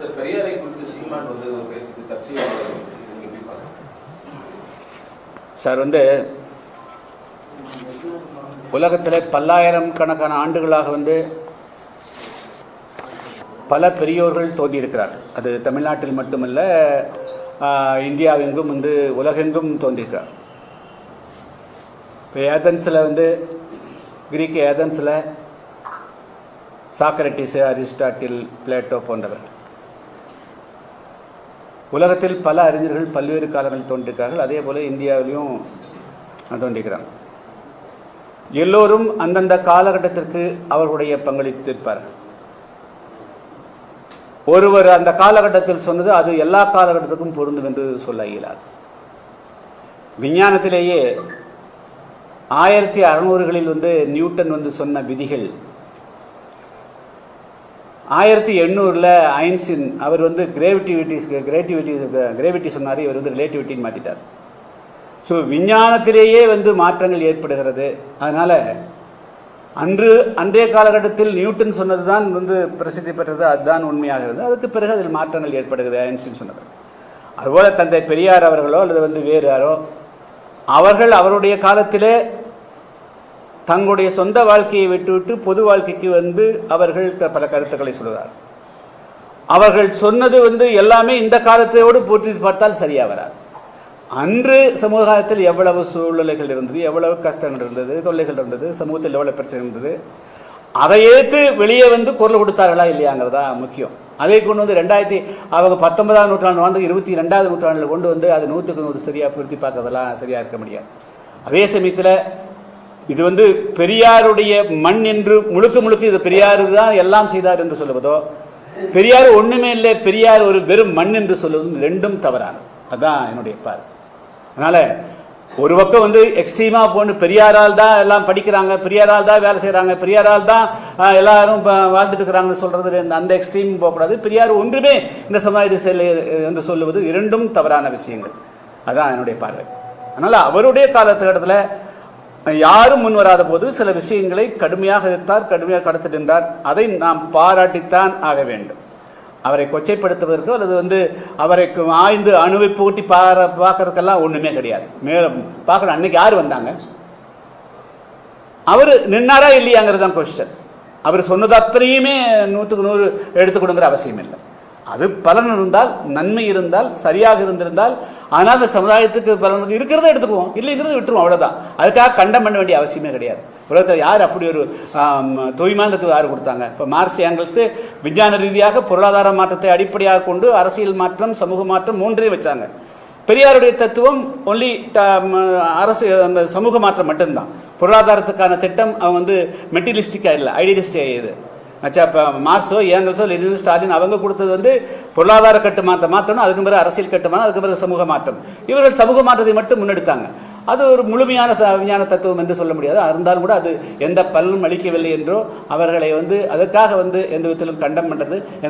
Sir பெரியாரை குறித்து சீமான் வந்து பேசிட்டு சர்ச்சையாக சார் வந்து உலகத்தில் பல்லாயிரம் கணக்கான ஆண்டுகளாக வந்து பல பெரியோர்கள் தோன்றியிருக்கிறார்கள் அது தமிழ்நாட்டில் மட்டுமல்ல இந்தியாவெங்கும் வந்து உலகெங்கும் தோன்றியிருக்கிறார். இப்போ ஏதன்ஸில் வந்து கிரீக் ஏதன்ஸில் சாக்ரட்டிஸ் அரிஸ்டாட்டில் பிளேட்டோ போன்றவர்கள். உலகத்தில் பல அறிஞர்கள் பல்வேறு காலங்களில் தோன்றிருக்கார்கள் அதே போல் இந்தியாவிலையும் தோன்றிருக்கிறாங்க எல்லோரும் அந்தந்த காலகட்டத்திற்கு அவர்களுடைய பங்களித்திருப்பார்கள். ஒருவர் அந்த காலகட்டத்தில் சொன்னது அது எல்லா காலகட்டத்துக்கும் பொருந்தும் என்று சொல்ல இயலாது. விஞ்ஞானத்திலேயே ஆயிரத்தி அறநூறுகளில் வந்து நியூட்டன் வந்து சொன்ன விதிகள் ஆயிரத்தி எண்ணூறில் ஐன்ஸ்டின் அவர் வந்து கிரேவிட்டிவிட்டி கிரேட்டிவிட்டி கிரேவிட்டி சொன்னார் இவர் வந்து ரிலேட்டிவிட்டின்னு மாற்றிட்டார் ஸோ விஞ்ஞானத்திலேயே வந்து மாற்றங்கள் ஏற்படுகிறது. அதனால் அன்று அன்றைய காலகட்டத்தில் நியூட்டன் சொன்னது தான் வந்து பிரசித்தி பெற்றது அதுதான் உண்மையாகிறது. அதுக்கு பிறகு அதில் மாற்றங்கள் ஏற்படுகிறது ஐன்ஸ்டின் சொன்னது. அதுபோல் தந்தை பெரியார் அவர்களோ அல்லது வந்து வேறு யாரோ அவர்கள் அவருடைய காலத்திலே தங்களுடைய சொந்த வாழ்க்கையை விட்டுவிட்டு பொது வாழ்க்கைக்கு வந்து அவர்கள் பல கருத்துக்களை சொல்கிறார் அவர்கள் சொன்னது வந்து எல்லாமே இந்த காலத்தோடு போற்றி பார்த்தால் சரியாக வராது. அன்று சமுதாயத்தில் எவ்வளவு சூழ்நிலைகள் இருந்தது எவ்வளவு கஷ்டங்கள் இருந்தது தொல்லைகள் இருந்தது சமூகத்தில் எவ்வளவு பிரச்சனை இருந்தது அதை ஏற்று வெளியே வந்து குரல் கொடுத்தார்களா இல்லையாங்கிறதா முக்கியம். அதை கொண்டு வந்து ரெண்டாயிரத்தி அவங்க பத்தொன்பதாம் நூற்றாண்டு வந்து இருபத்தி ரெண்டாவது நூற்றாண்டில் கொண்டு வந்து அது நூற்றுக்கு நூறு சரியாக பொருத்தி பார்க்கறதெல்லாம் சரியாக இருக்க முடியாது. அதே சமயத்தில் இது வந்து பெரியாருடைய மண் என்று முழுக்க முழுக்க இது பெரியாரு தான் எல்லாம் செய்தார் என்று சொல்லுவதோ பெரியார் ஒண்ணுமே இல்லை பெரியார் ஒரு வெறும் மண் என்று சொல்லுவது ரெண்டும் தவறானது. அதுதான் என்னுடைய பார்வை. அதனால ஒரு பக்கம் வந்து எக்ஸ்ட்ரீமா போன்னு பெரியாரால் தான் எல்லாம் படிக்கிறாங்க பெரியாரால் தான் வேலை செய்கிறாங்க பெரியாரால் தான் எல்லாரும் வாழ்ந்துட்டு இருக்கிறாங்கன்னு சொல்றது அந்த- அந்த எக்ஸ்ட்ரீம் போகக்கூடாது. பெரியார் ஒன்றுமே இந்த சமுதாயத்தை செல்ல என்று சொல்லுவது இரண்டும் தவறான விஷயங்கள். அதான் என்னுடைய பார்வை. அதனால அவருடைய காலத்துக்கட்டத்தில் யாரும் முன் வராத போது சில விஷயங்களை கடுமையாக எதிர்த்தார் கடுமையாக கடத்திட்டிருந்தார் அதை நாம் பாராட்டித்தான் ஆக வேண்டும். அவரை கொச்சைப்படுத்துவதற்கோ அல்லது வந்து அவரை ஆய்ந்து அணுவை பூட்டி பார பார்க்கறதுக்கெல்லாம் ஒண்ணுமே கிடையாது. மேலும் பார்க்கணும் அன்னைக்கு யார் வந்தாங்க? அவர் நின்னாரா இல்லையாங்கிறது தான் கொஸ்டின் அவர் சொன்னது அத்தனையுமே நூற்றுக்கு நூறு எடுத்துக்கணுங்கிற அவசியம் இல்லை. அது பலன் இருந்தால் நன்மை இருந்தால் சரியாக இருந்திருந்தால் ஆனால் அந்த சமுதாயத்துக்கு பலனுக்கு இருக்கிறத எடுத்துக்குவோம். இல்லைங்கிறத விட்டுருவோம் அவ்வளோதான் அதுக்காக கண்டம் பண்ண வேண்டிய அவசியமே கிடையாது. உலகத்தில் யார் அப்படி ஒரு ஆம், யார் கொடுத்தாங்க? இப்போ மார்க்ஸ் ஏங்கல்ஸ் விஞ்ஞான ரீதியாக பொருளாதார மாற்றத்தை அடிப்படையாக கொண்டு அரசியல் மாற்றம் சமூக மாற்றம் மூன்றையும் வச்சாங்க. பெரியாருடைய தத்துவம் ஒன்லி அரசு அந்த சமூக மாற்றம் மட்டும்தான். பொருளாதாரத்துக்கான திட்டம் அவன் வந்து மெட்டீரியலிஸ்டிக்காக இல்லை ஐடியலிஸ்டிக் இது. ஆச்சா இப்போ மாசோ ஏங்கல்ஸோ லெனின் ஸ்டாலின் அவங்க கொடுத்தது வந்து பொருளாதார கட்டுமானத்தை மாற்றணும் அதுக்கு பிறகு அரசியல் கட்டுமானம் அதுக்கு பிறகு சமூக மாற்றம். இவர்கள் சமூக மாற்றத்தை மட்டும் முன்னெடுத்தாங்க. அது ஒரு முழுமையான விஞ்ஞான தத்துவம் என்று சொல்ல முடியாது. இருந்தாலும் கூட அது எந்த பலனும் அளிக்கவில்லை என்றோ அவர்களை வந்து அதற்காக வந்து எந்த விதத்திலும் கண்டம் பண்ணுறது எந்த